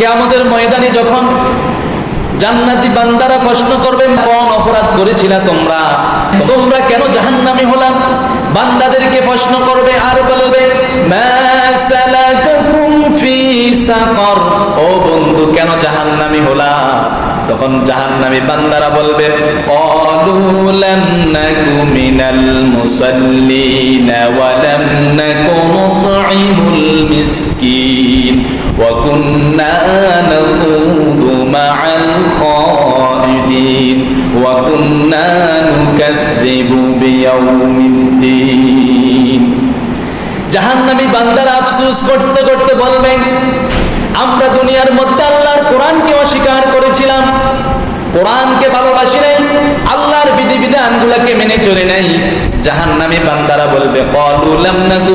কেয়ামতের ময়দানে যখন জান্নাতি বান্দারা প্রশ্ন করবে, কোন অপরাধ করেছিলা তোমরা? তোমরা কেন জাহান্নামী হলাম বান্দাদেরকে প্রশ্ন করবে আর বলবে ও বন্ধু, কেন জাহান্নামী হলা? তখন জাহান্নামী বান্দারা বলবে মুসাল্লিন ওয়া লাম নাকু নাখুদু মা'আল খাইদিন ওয়া কুন্না নুকাযযিবু বিয়াউমিদ্দিন জাহান্নামী বান্দারা আফসোস করতে করতে বলবেন, আমরা দুনিয়ার মধ্যে আল্লাহর কোরআনকে অস্বীকার করেছিলাম। কোরআনকে ভালোবাসি নাই, আল্লাহর বিধি বিধানগুলোকে মেনে চলে নাই। জাহান্নামী বান্দারা বলবে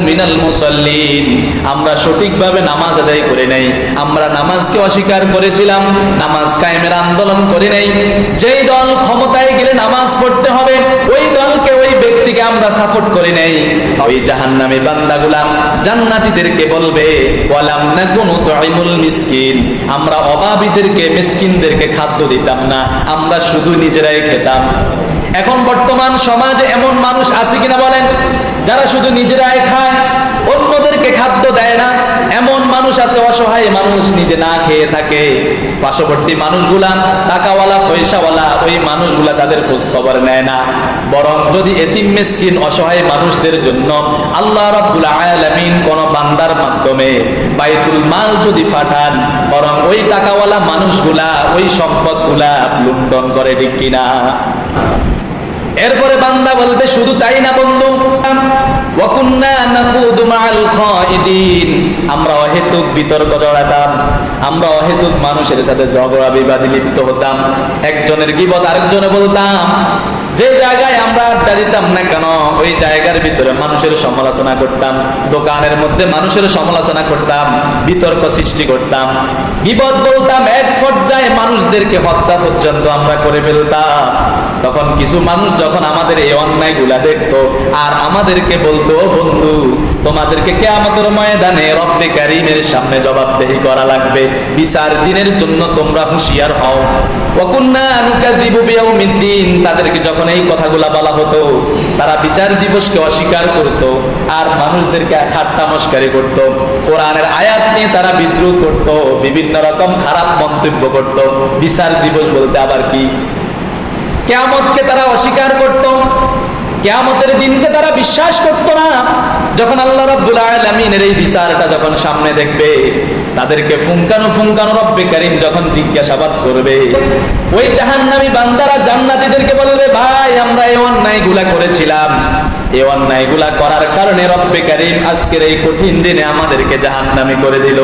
মিনাল মুসাল্লিন। আমরা সঠিকভাবে নামাজ আদায় করে নাই। আমরা নামাজকে অস্বীকার করেছিলাম, নামাজ কায়েমের আন্দোলন করে নাই। যেই দল ক্ষমতায় গেলে নামাজ পড়তে হবে, ওই দলকে, ওই ব্যক্তিকে আমরা সাপোর্ট করে নেই। ওই জাহান্নামী বান্দাগুলা জান্নাতীদেরকে বলবে, ওয়ালাম নাকুনু তুইমুল মিসকিন। আমরা অভাবীদেরকে মিসকিনদেরকে খাদ্য দিতাম না, আমরা শুধু নিজেরাই খেতাম। এখন বর্তমান সমাজে এমন মানুষ আছে কিনা বলেন? যারা শুধু নিজেরাই খায়, অন্যদেরকে খাদ্য দেয় না, এমন মানুষ আছে অসহায় মানুষ নিজে না খেয়ে থাকে। পার্শ্ববর্তী মানুষগুলা টাকাওয়ালা, পয়সাওয়ালা, ওই মানুষগুলা তাদের খোঁজ খবর নেয় না। বরং যদি এতিম, মিসকিন, অসহায় মানুষদের জন্য আল্লাহ রাব্বুল আলামিন কোন বান্দার মাধ্যমে বাইতুল মাল যদি পাঠান, বরং ওই টাকাওয়ালা মানুষগুলা, ওই সম্পদগুলা লুণ্ঠন করে, ঠিক কিনা? এরপরে বান্দা বলবে, শুধু তাই না বন্ধু? আমরা অহেতুক বিতর্ক জড়াতাম, আমরা অহেতুক মানুষের সাথে ঝগড়া লিপ্ত হতাম। একজনের আরেকজনে বলতাম, যে জায়গায় আমরা আড্ডা দিতাম না কেন, ওই জায়গার ভিতরে মানুষের সমালোচনা করতাম, দোকানের মধ্যে মানুষের সমালোচনা করতাম, বিতর্ক সৃষ্টি করতাম। বিপদ বলতাম, এক পর্যায়ে মানুষদেরকে হত্যা পর্যন্ত আমরা করে ফেলতাম। তখন কিছু মানুষ যখন আমাদের এই অন্যায়গুলা দেখতো আর আমাদেরকে বলতো বন্ধু, তোমাদেরকে কে আমাদের ময়দানে রব্বে কারিমের সামনে জবাবদেহি করা লাগবে। বিচার দিনের জন্য তোমরা হুঁশিয়ার হও। তাদেরকে যখন এই কথাগুলা বলা হতো, তারা বিচার দিবসকে অস্বীকার করত আর মানুষদেরকে ঠাট্টা মস্কারি করত। কোরআনের আয়াত নিয়ে তারা বিদ্রোহ করত, বিভিন্ন রকম খারাপ মন্তব্য করত। বিচার দিবস বলতে আবার কি? কেয়ামতকে তারা অস্বীকার করত, কেয়ামতের দিনকে তারা বিশ্বাস করত না। যখন আল্লাহ রাব্বুল আলামিনের এই বিচারটা যখন সামনে দেখবে, তাদেরকে ফুঙ্কানো ফুঙ্কানো রব্বে কারীম যখন জিজ্ঞাসাবাদ করবে, ওই জাহান্নামী বান্দারা জান্নাতীদেরকে বলবে, ভাই, আমরা এই অন্যায়গুলা করেছিলাম। এই অন্যায়গুলা করার কারণে রব্বে কারীম আজকের এই কঠিন দিনে আমাদেরকে জাহান্নামী করে দিল।